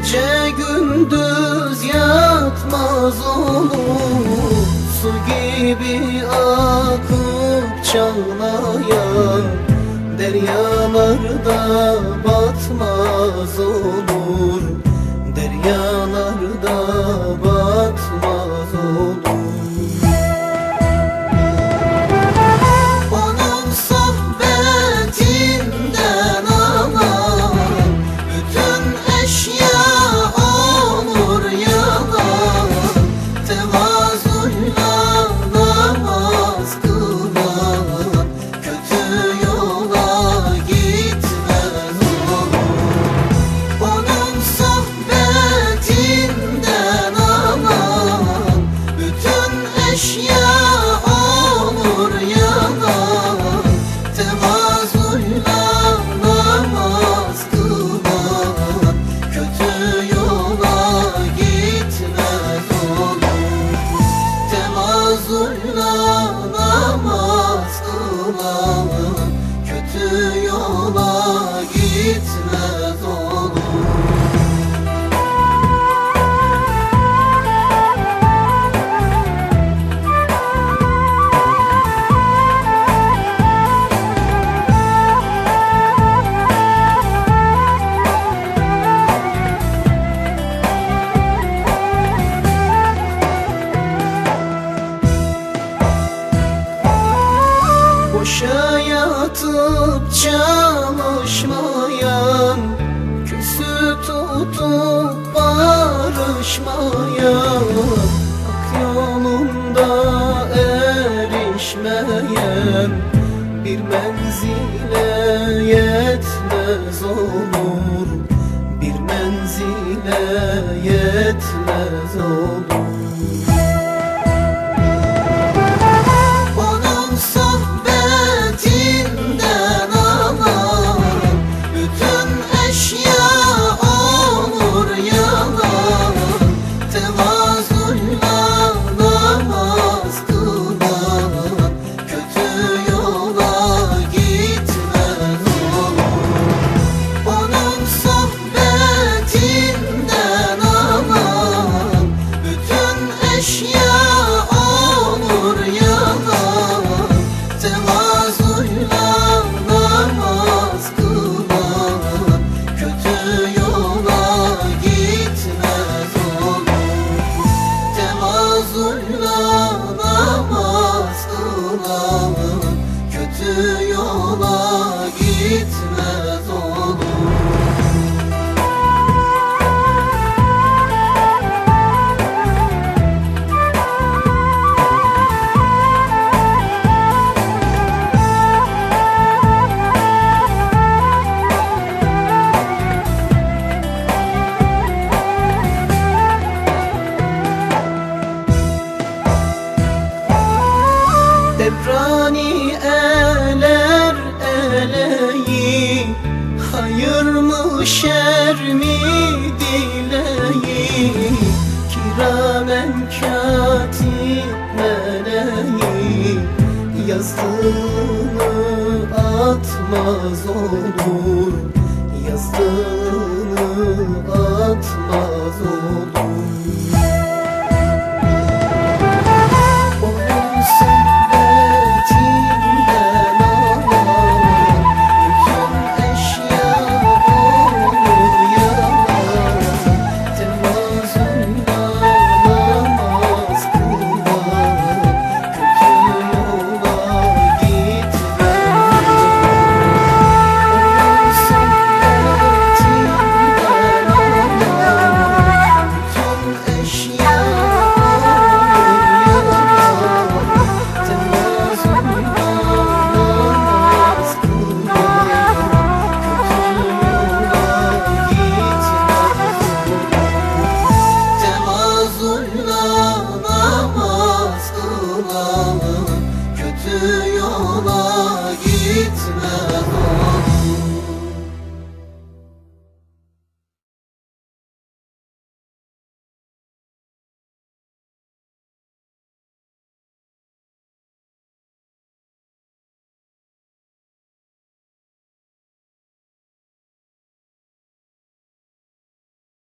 Gece gündüz yatmaz olur. Su gibi akıp çağlayan Deryalarda batmaz olur. Deryalarda barışmayan Hak yolunda erişmeyen Bir menzile yetmez olur. Bir menzile yetmez olur Tevazuyla Devrani eler eleyi Hayır mı şer mi dileyi? Kiramen katip meleği Yazdığını atmaz olur. Yazdığını